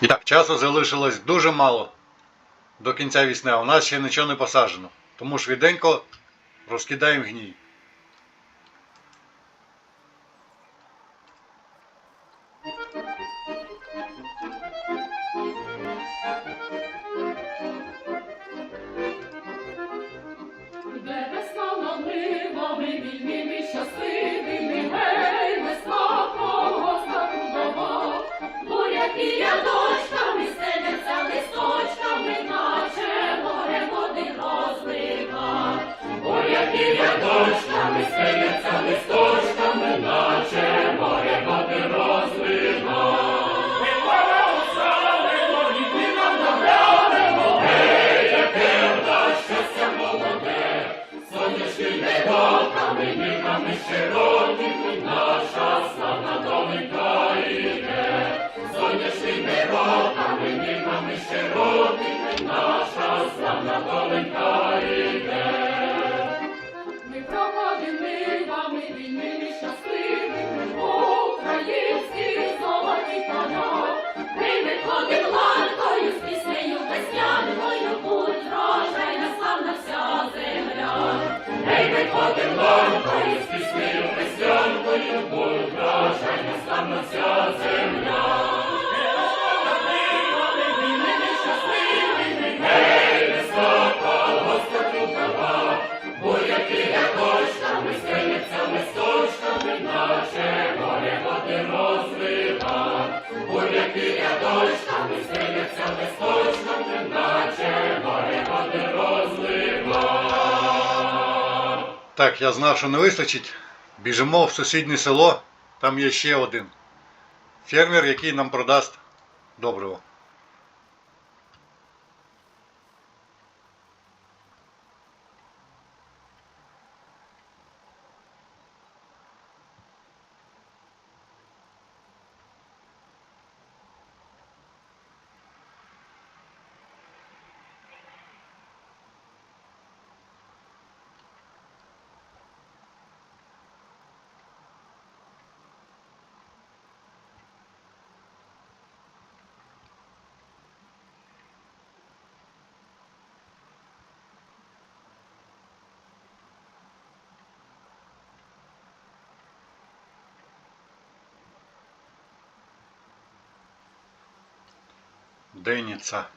І так, часу залишилось дуже мало до кінця вісни, а у нас ще нічого не посаджено. Тому швиденько розкидаємо гній. Słamy, słamy, skrejec, słamy, skrejec, Так, я знав, що не вистачить. Біжимо в сусіднє село, там є ще один фермер, який нам продасть доброго. Деніца.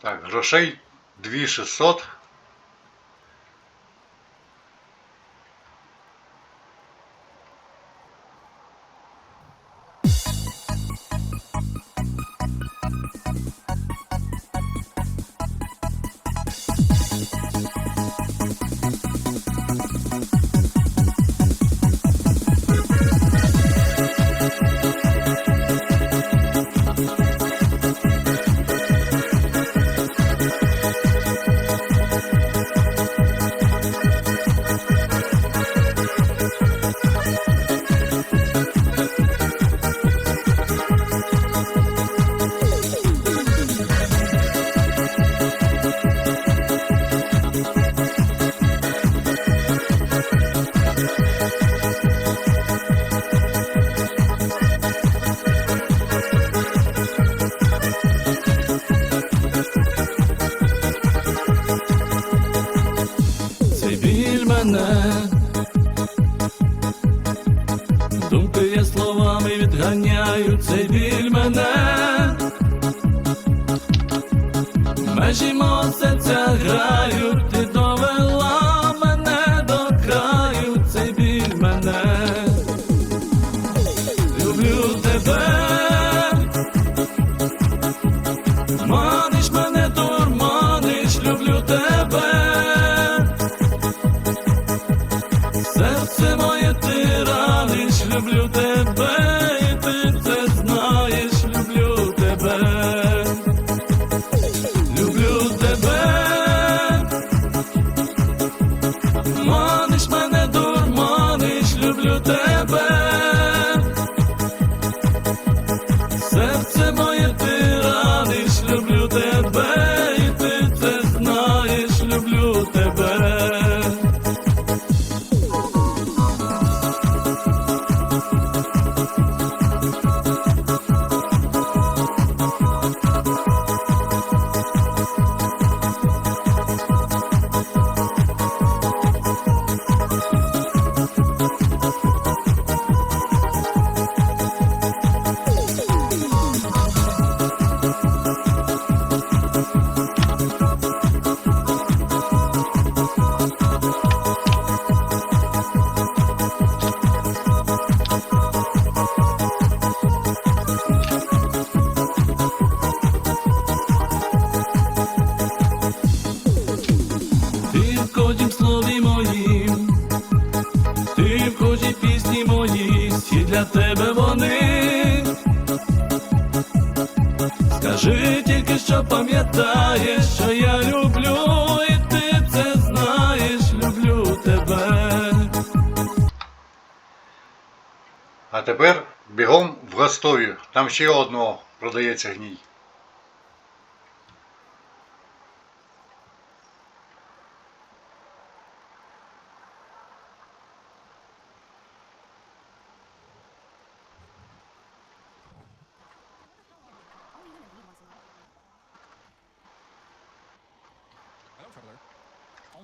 Так, грошей 2600. Для тебе вони. Скажи тільки, що пам'ятаєш, що я люблю, і ти це знаєш, люблю тебе. А тепер бігом в Ростові. Там ще одного продається гній.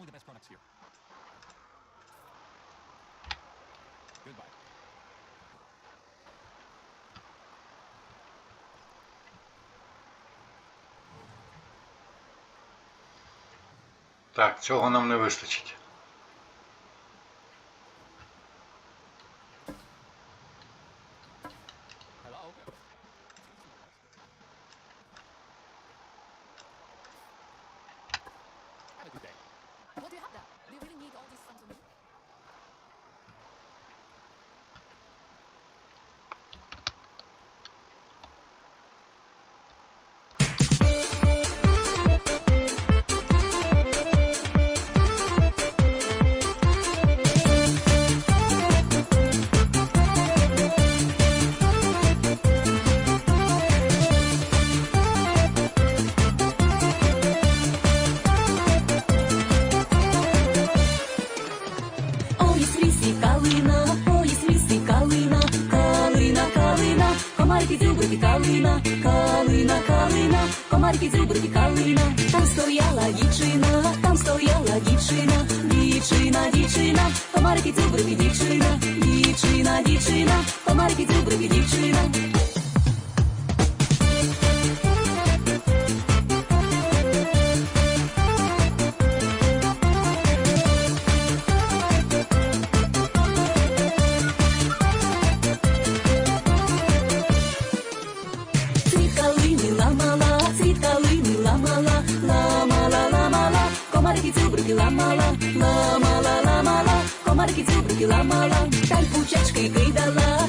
Only the best products here. Goodbye. Так, цього нам не вистачить. 一吹呢？комарики дзюбрики ламала, та й пучечки кидала,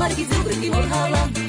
Моргала, ще й до хлопців